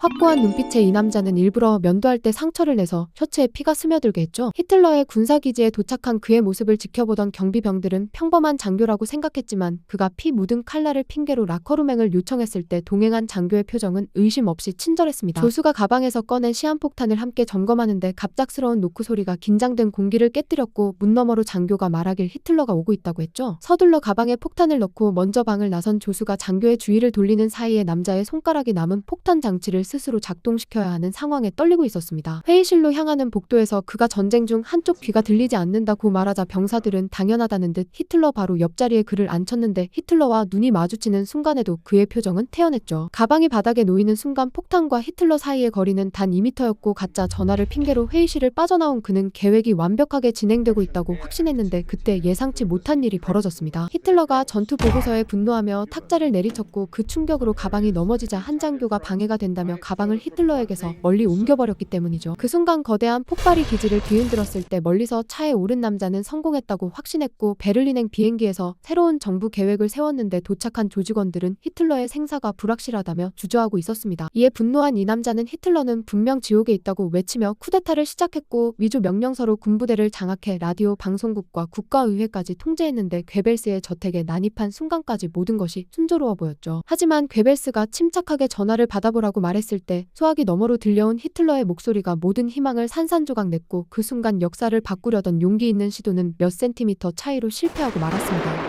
확고한 눈빛의 이 남자는 일부러 면도할 때 상처를 내서 셔츠에 피가 스며들게 했죠. 히틀러의 군사기지에 도착한 그의 모습을 지켜보던 경비병들은 평범한 장교라고 생각했지만 그가 피 묻은 칼날을 핑계로 라커룸행을 요청했을 때 동행한 장교의 표정은 의심 없이 친절했습니다. 조수가 가방에서 꺼낸 시한폭탄을 함께 점검하는데 갑작스러운 노크 소리가 긴장된 공기를 깨뜨렸고 문 너머로 장교가 말하길 히틀러가 오고 있다고 했죠. 서둘러 가방에 폭탄을 넣고 먼저 방을 나선 조수가 장교의 주의를 돌리는 사이에 남자의 손가락이 남은 폭탄 장치를 스스로 작동시켜야 하는 상황에 떨리고 있었습니다. 회의실로 향하는 복도에서 그가 전쟁 중 한쪽 귀가 들리지 않는다고 말하자 병사들은 당연하다는 듯 히틀러 바로 옆자리에 그를 앉혔는데 히틀러와 눈이 마주치는 순간에도 그의 표정은 태연했죠. 가방이 바닥에 놓이는 순간 폭탄과 히틀러 사이의 거리는 단 2미터였고 가짜 전화를 핑계로 회의실을 빠져나온 그는 계획이 완벽하게 진행되고 있다고 확신했는데 그때 예상치 못한 일이 벌어졌습니다. 히틀러가 전투 보고서에 분노하며 탁자를 내리쳤고 그 충격으로 가방이 넘어지자 한 장교가 방해가 된다며 가방을 히틀러에게서 멀리 옮겨버렸기 때문이죠. 그 순간 거대한 폭발이 기지를 뒤흔들었을 때 멀리서 차에 오른 남자는 성공했다고 확신했고 베를린행 비행기에서 새로운 정부 계획을 세웠는데 도착한 조직원들은 히틀러의 생사가 불확실하다며 주저하고 있었습니다. 이에 분노한 이 남자는 히틀러는 분명 지옥에 있다고 외치며 쿠데타를 시작했고 위조 명령서로 군부대를 장악해 라디오 방송국과 국가의회까지 통제했는데 괴벨스의 저택에 난입한 순간까지 모든 것이 순조로워 보였죠. 하지만 괴벨스가 침착하게 전화를 받아보라고 말했 을 때 소화기 너머로 들려온 히틀러의 목소리가 모든 희망을 산산조각 냈고 그 순간 역사를 바꾸려던 용기 있는 시도는 몇 센티미터 차이로 실패하고 말았습니다.